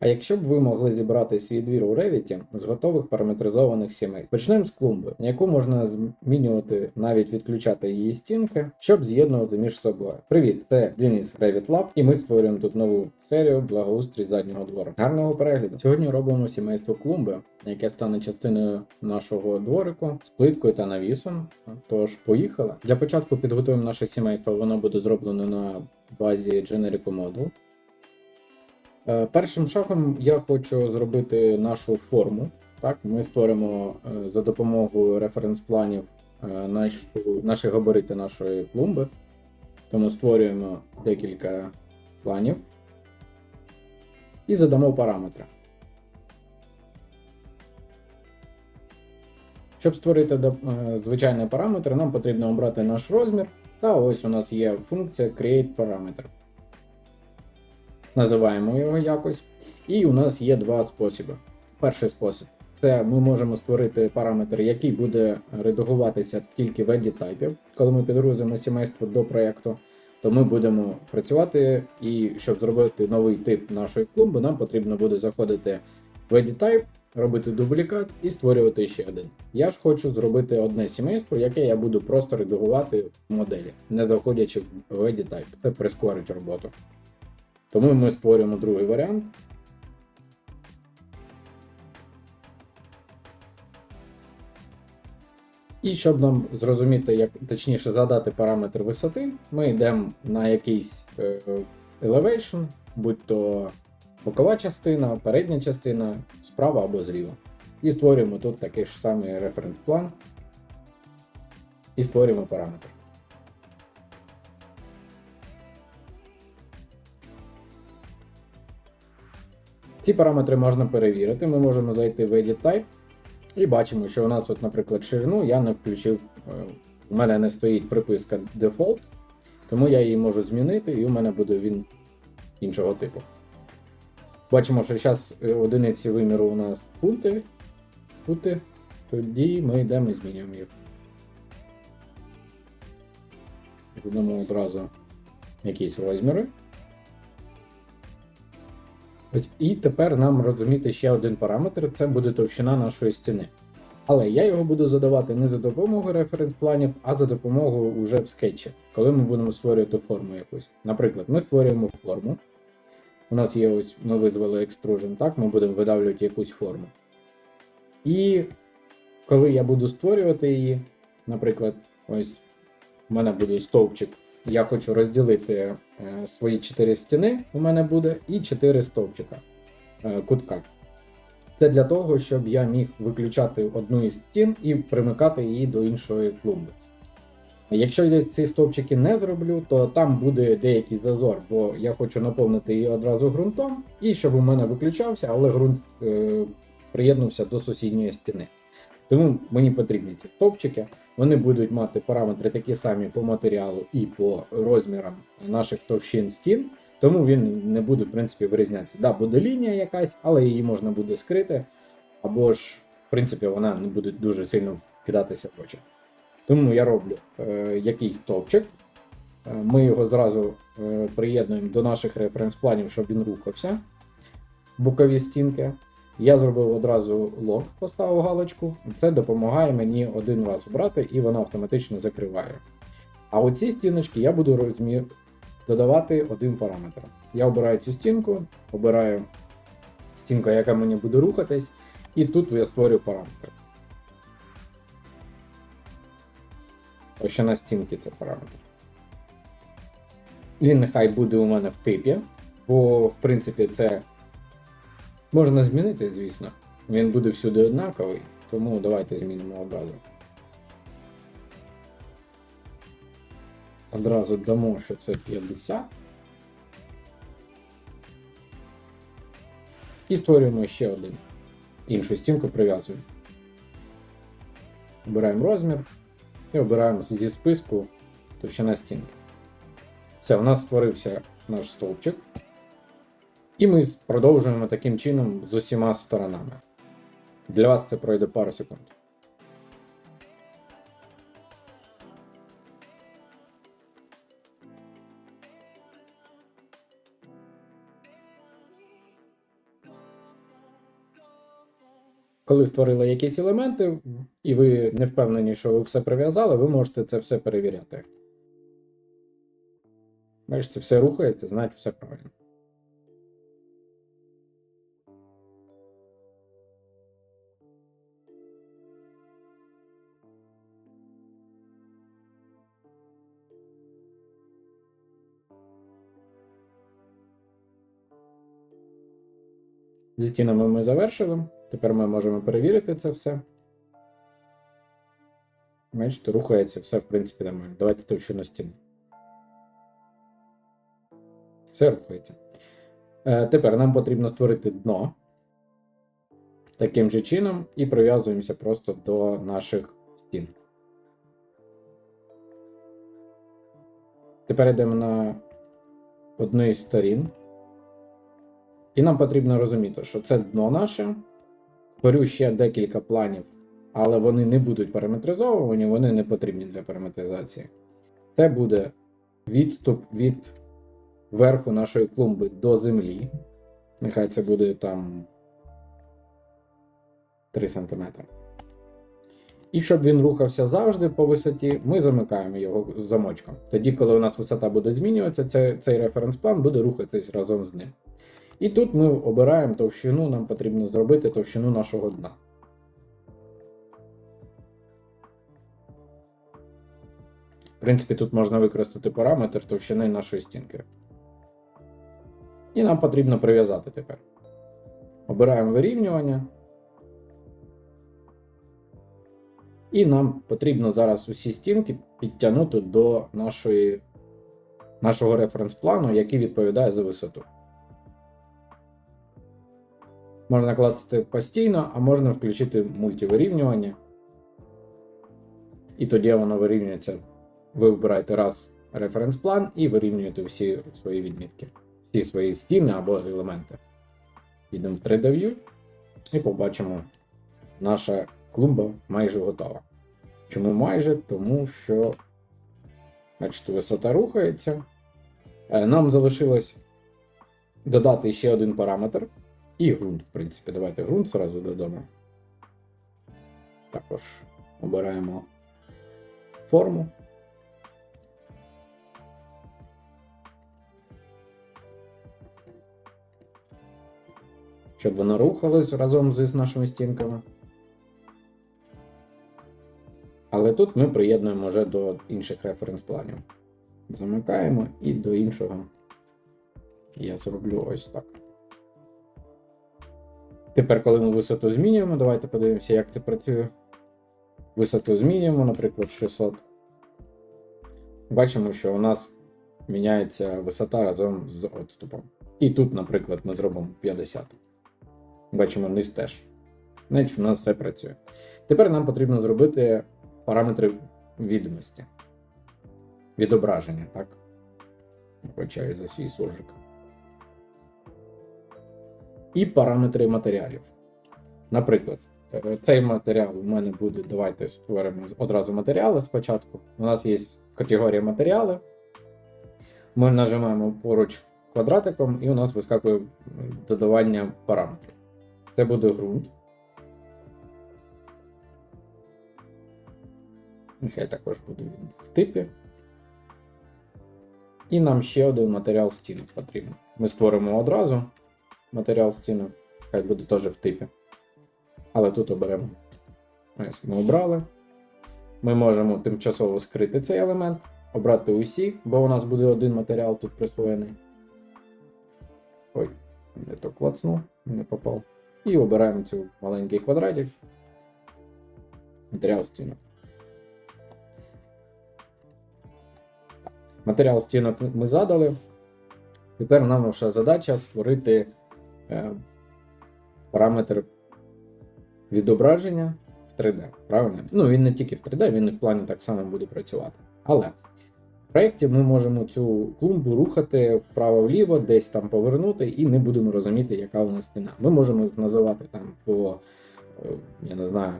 А якщо б ви могли зібрати свій двір у Revit з готових параметризованих сімей, почнемо з клумби, яку можна змінювати, навіть відключати її стінки, щоб з'єднувати між собою. Привіт, це Денис Revit Lab, і ми створюємо тут нову серію благоустрій заднього двору. Гарного перегляду! Сьогодні робимо сімейство клумби, яке стане частиною нашого дворику з плиткою та навісом. Тож поїхали. Для початку підготуємо наше сімейство. Воно буде зроблено на базі Generic Model. Е, Першим шагом я хочу зробити нашу форму. Так, ми створимо е, за допомогою референс-планів е, наші габарити нашої клумби. Тому створюємо декілька планів і задамо параметри. Щоб створити звичайний параметр, нам потрібно обрати наш розмір. Та ось у нас є функція Create Parameter. Називаємо його якось. І у нас є два способи. Перший спосіб це ми можемо створити параметр, який буде редагуватися тільки в edit типів. Коли ми підгрузимо сімейство до проєкту, то ми будемо працювати, і щоб зробити новий тип нашої клумби, нам потрібно буде заходити в edit type, робити дублікат і створювати ще один. Я ж хочу зробити одне сімейство, яке я буду просто редагувати в моделі, не заходячи в edit type. Це прискорить роботу. Тому ми створюємо другий варіант. І щоб нам зрозуміти, як точніше задати параметр висоти, ми йдемо на якийсь е, elevation, будь то бокова частина, передня частина, справа або зліва. І створюємо тут такий ж самий референс-план. І створюємо параметр. Ці параметри можна перевірити. Ми можемо зайти в Edit Type і бачимо, що у нас, от, наприклад, ширину я не включив. е, У мене не стоїть приписка Default, тому я її можу змінити, і у мене буде він іншого типу. Бачимо, що зараз одиниці виміру у нас фунти, фути, тоді ми йдемо і змінюємо їх. Додамо одразу якісь розміри. І тепер нам розуміти ще один параметр це буде товщина нашої стіни. Але я його буду задавати не за допомогою референс-планів, а за допомогою уже в скетчі, коли ми будемо створювати форму якусь. Наприклад, ми створюємо форму. У нас є ось, ми визвали extrusion, так, ми будемо видавлювати якусь форму. І коли я буду створювати її, наприклад, ось у мене буде стовпчик. Я хочу розділити е, свої 4 стіни, у мене буде, і 4 стовпчика е, кутка. Це для того, щоб я міг виключати одну із стін і примикати її до іншої клумби. Якщо я ці стовпчики не зроблю, то там буде деякий зазор, бо я хочу наповнити її одразу ґрунтом, і щоб у мене виключався, але ґрунт е, приєднувся до сусідньої стіни. Тому мені потрібні ці стовпчики. Вони будуть мати параметри такі самі по матеріалу і по розмірам наших товщин стін, тому він не буде, в принципі, вирізнятися. Да, буде лінія якась, але її можна буде скрити, або ж, в принципі, вона не буде дуже сильно кидатися в очі. Тому я роблю е, якийсь стовпчик. Е, Ми його зразу е, приєднуємо до наших референс-планів, щоб він рухався. Бокові стінки. Я зробив одразу лог, поставив галочку. Це допомагає мені один раз обрати, і вона автоматично закриває. А оці стіночки я буду розмі... додавати один параметр. Я обираю цю стінку, обираю стінку, яка мені буде рухатись, і тут я створю параметр. Товщина стінки це параметр. Він нехай буде у мене в типі, бо в принципі це можна змінити, звісно. Він буде всюди однаковий, тому давайте змінимо одразу. Одразу дамо, що це 50. І створюємо ще один. Іншу стінку прив'язуємо. Обираємо розмір і обираємо зі списку товщина стінки. Все, у нас створився наш стовпчик. І ми продовжуємо таким чином з усіма сторонами. Для вас це пройде пару секунд. Коли створили якісь елементи, і ви не впевнені, що ви все прив'язали, ви можете це все перевіряти. Бачите, все рухається, значить все правильно. Зі стінами ми завершили. Тепер ми можемо перевірити це все. Бачите, рухається все, в принципі, нормально. Давайте товщину стіни. Все рухається. Е, тепер нам потрібно створити дно таким же чином і прив'язуємося просто до наших стін. Тепер йдемо на одну із сторін. І нам потрібно розуміти, що це дно наше. Створю ще декілька планів, але вони не будуть параметризовані, вони не потрібні для параметризації. Це буде відступ від верху нашої клумби до землі. Нехай це буде там 3 см. І щоб він рухався завжди по висоті, ми замикаємо його замочком. Тоді, коли у нас висота буде змінюватися, це, цей референс-план буде рухатись разом з ним. І тут ми обираємо товщину, нам потрібно зробити товщину нашого дна. В принципі, тут можна використати параметр товщини нашої стінки. І нам потрібно прив'язати тепер. Обираємо вирівнювання. І нам потрібно зараз усі стінки підтягнути до нашої, нашого референс-плану, який відповідає за висоту. Можна клацати постійно, а можна включити мультивирівнювання. І тоді воно вирівнюється. Ви вибираєте раз референс-план і вирівнюєте всі свої відмітки, всі свої стіни або елементи. Йдемо в 3D View і побачимо, наша клумба майже готова. Чому майже? Тому що, бачите, висота рухається. Е, Нам залишилось додати ще один параметр. І ґрунт, в принципі. Давайте ґрунт зразу додамо. Також обираємо форму. Щоб воно рухалось разом з нашими стінками. Але тут ми приєднуємо вже до інших референс-планів. Замикаємо і до іншого я зроблю ось так. Тепер, коли ми висоту змінюємо, давайте подивимося, як це працює. Висоту змінюємо, наприклад, 600. Бачимо, що у нас міняється висота разом з відступом. І тут, наприклад, ми зробимо 50. Бачимо низ теж. Значить, у нас все працює. Тепер нам потрібно зробити параметри відомості. Відображення, так? Вибачаю за свій суржик і параметри матеріалів. Наприклад, е, цей матеріал у мене буде. Давайте створимо одразу матеріали спочатку. У нас є категорія матеріали. Ми нажимаємо поруч квадратиком, і у нас вискакує додавання параметрів. Це буде ґрунт. Нехай також буде він в типі. І нам ще один матеріал стінок потрібен. Ми створимо одразу матеріал стінок. Хай буде теж в типі. Але тут оберемо. Ось Ми обрали. Ми можемо тимчасово скрити цей елемент, обрати усі, бо у нас буде один матеріал тут присвоєний. Ой, не то клацнув, не попав. І обираємо цю маленький квадратик. Матеріал стінок. Матеріал стінок ми задали. Тепер нам наша задача створити параметр відображення в 3D. Правильно? Ну, він не тільки в 3D, він і в плані так само буде працювати. Але в проєкті ми можемо цю клумбу рухати вправо-вліво, десь там повернути, і не будемо розуміти, яка у нас стіна. Ми можемо їх називати там по, е, я не знаю,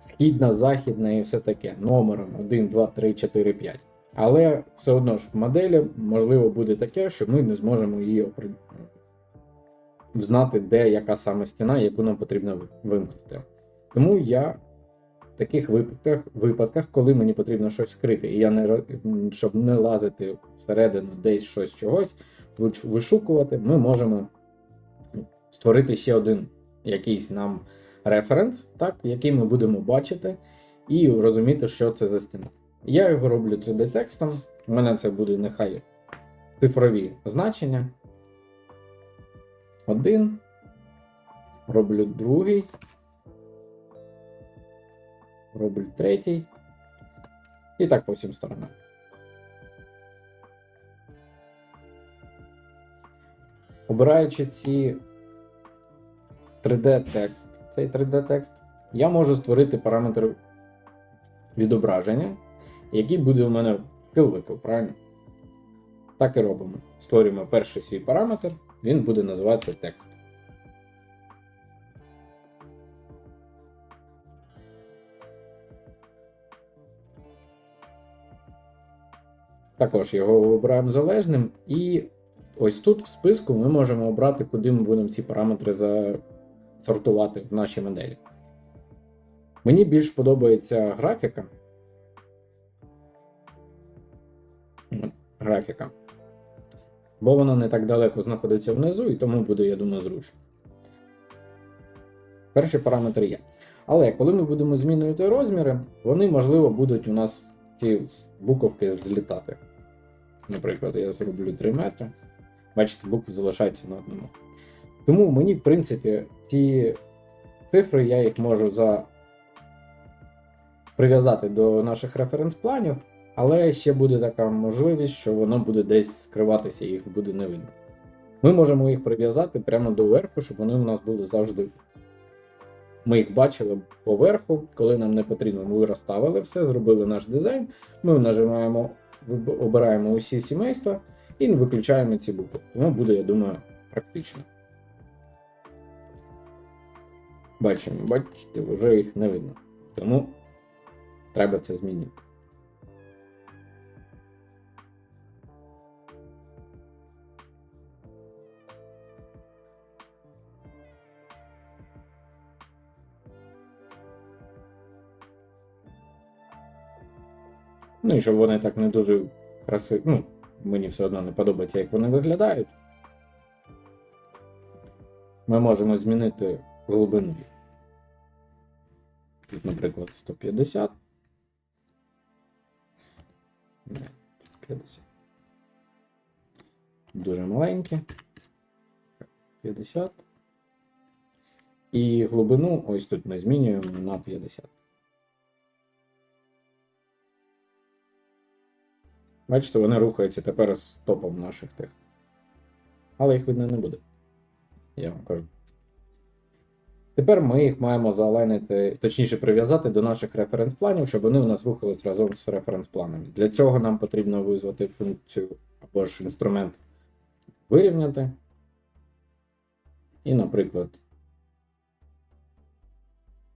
східна, західна і все таке. Номером 1, 2, 3, 4, 5. Але все одно ж в моделі можливо буде таке, що ми не зможемо її знати, де яка саме стіна, яку нам потрібно вимкнути. Тому я в таких випадках, випадках, коли мені потрібно щось вкрити, і я не щоб не лазити всередину десь щось чогось, вишукувати, ми можемо створити ще один якийсь нам референс, так, який ми будемо бачити, і розуміти, що це за стіна. Я його роблю 3D текстом. У мене це буде нехай цифрові значення. Один. Роблю другий. Роблю третій. І так по всім сторонам. Обираючи ці 3D текст, цей 3D текст, я можу створити параметр відображення, який буде у мене вкил-викил, правильно? Так і робимо. Створюємо перший свій параметр, він буде називатися текст. Також його обираємо залежним, і ось тут в списку ми можемо обрати, куди ми будемо ці параметри засортувати в нашій моделі. Мені більш подобається графіка. Графіка. Бо вона не так далеко знаходиться внизу, і тому буде, я думаю, зручно. Перший параметр є. Але коли ми будемо змінювати розміри, вони, можливо, будуть у нас ці буковки злітати. Наприклад, я зроблю 3 метри. Бачите, букви залишаються на одному. Тому мені, в принципі, ці цифри я їх можу за... прив'язати до наших референс-планів, але ще буде така можливість, що воно буде десь скриватися і їх буде не видно. Ми можемо їх прив'язати прямо до верху, щоб вони у нас були завжди. Ми їх бачили поверху, коли нам не потрібно. Ми розставили все, зробили наш дизайн. Ми нажимаємо, обираємо усі сімейства і виключаємо ці букви. Тому буде, я думаю, практично. Бачимо, бачите, вже їх не видно. Тому треба це змінити. Ну і щоб вони так не дуже красиві. Ну, мені все одно не подобається, як вони виглядають. Ми можемо змінити глибину. Тут, наприклад, 150. Не, 50. Дуже маленькі. 50. І глибину ось тут ми змінюємо на 50. Бачите, вони рухаються тепер з топом наших тих. Але їх видно не буде. Я вам кажу. Тепер ми їх маємо залайнити, точніше прив'язати до наших референс-планів, щоб вони у нас рухались разом з референс-планами. Для цього нам потрібно визвати функцію або ж інструмент вирівняти. І, наприклад,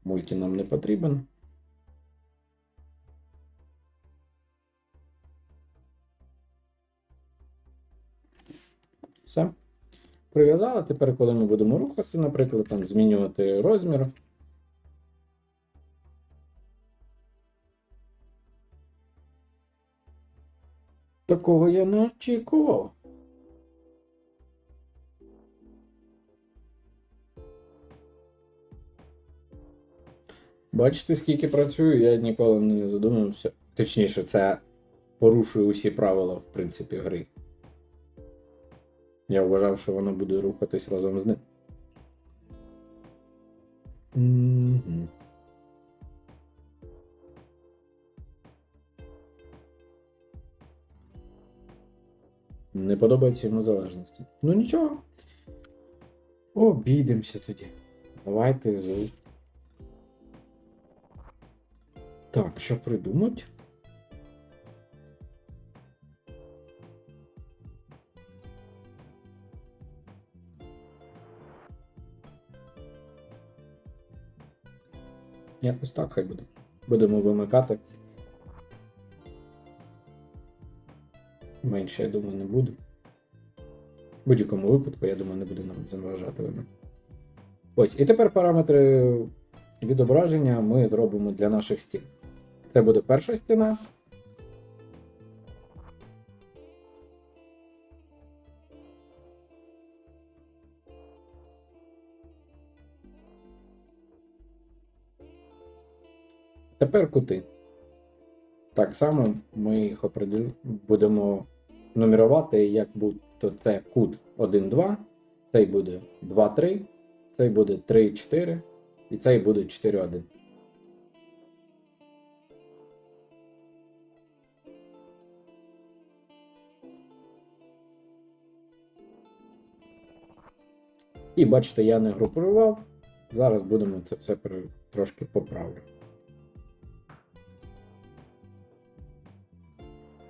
мульті нам не потрібен. Все. Прив'язали. Тепер, коли ми будемо рухати, наприклад, там змінювати розмір. Такого я не очікував. Бачите, скільки працюю, я ніколи не задумався. Точніше, це порушує усі правила, в принципі, гри. Я вважав, що воно буде рухатись разом з ним. Мгм. Не подобається йому залежності. Ну нічого. Обійдемося тоді. Давайте зу. Так, що придумать? Якось так хай буде. Будемо вимикати. Менше, я думаю, не буде. В будь-якому випадку, я думаю, не буде нам заважати воно. Ось, і тепер параметри відображення ми зробимо для наших стін. Це буде перша стіна. Тепер кути. Так само ми їх будемо нумерувати, як будь-то це кут 1, 2, цей буде 2, 3, цей буде 3, 4 і цей буде 4, 1. І бачите, я не групував. Зараз будемо це все трошки поправлю.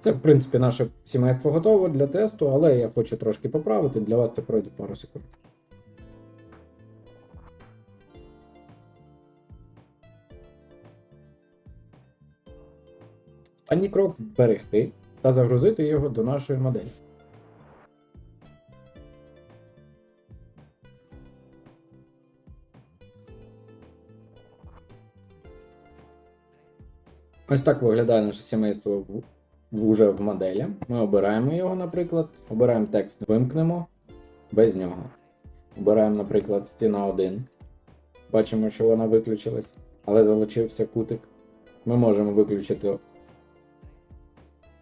Це, в принципі, наше сімейство готове для тесту, але я хочу трошки поправити. Для вас це пройде пару секунд. Останній крок зберегти та загрузити його до нашої моделі. Ось так виглядає наше сімейство в, в- уже в моделі. Ми обираємо його, наприклад, обираємо текст, вимкнемо без нього. Обираємо, наприклад, стіна 1. Бачимо, що вона виключилась, але залишився кутик. Ми можемо виключити.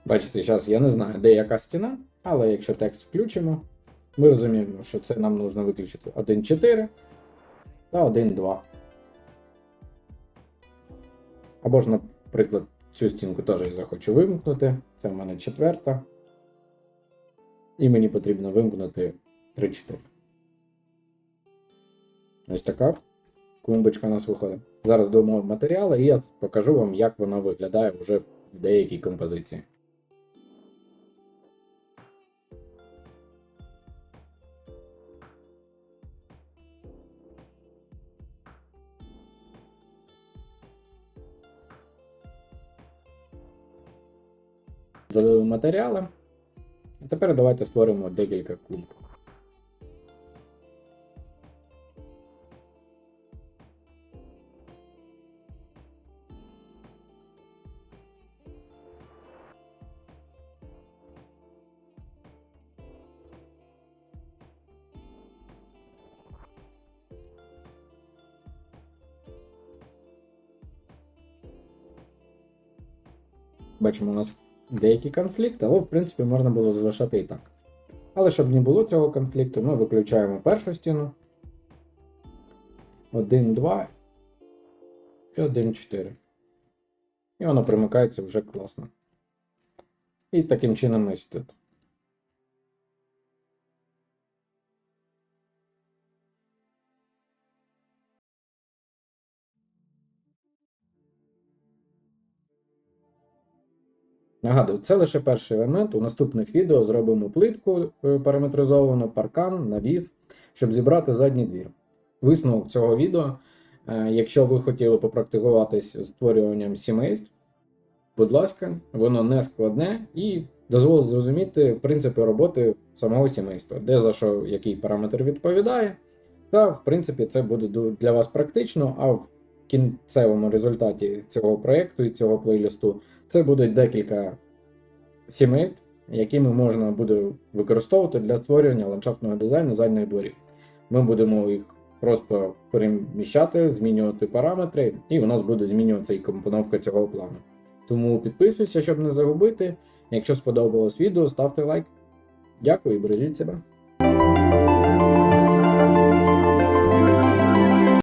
Бачите, зараз я не знаю, де яка стіна, але якщо текст включимо, ми розуміємо, що це нам потрібно виключити 1.4 та 1.2. Або ж, наприклад, цю стінку теж я захочу вимкнути. Це в мене четверта. І мені потрібно вимкнути 3-4. Ось така клумбочка у нас виходить. Зараз додамо матеріали і я покажу вам, як вона виглядає вже в деякій композиції. Залили матеріали. А тепер давайте створимо декілька клумб. Бачимо, у нас деякий конфлікт, але в принципі можна було залишати і так. Але щоб не було цього конфлікту, ми виключаємо першу стіну. 1, 2 і 1, 4. І воно примикається вже класно. І таким чином ось тут. Нагадую, це лише перший елемент. У наступних відео зробимо плитку е, параметризовану, паркан, навіс, щоб зібрати задній двір. Висновок цього відео. е, Якщо ви хотіли попрактикуватись з створюванням сімейств, будь ласка, воно не складне і дозволить зрозуміти принципи роботи самого сімейства, де за що який параметр відповідає. Та, в принципі, це буде для вас практично, а в кінцевому результаті цього проєкту і цього плейлісту це буде декілька сімейств, якими можна буде використовувати для створювання ландшафтного дизайну задніх дворів. Ми будемо їх просто переміщати, змінювати параметри, і у нас буде змінюватися і компоновка цього плану. Тому підписуйся, щоб не загубити. Якщо сподобалось відео, ставте лайк. Дякую і бережіть себе.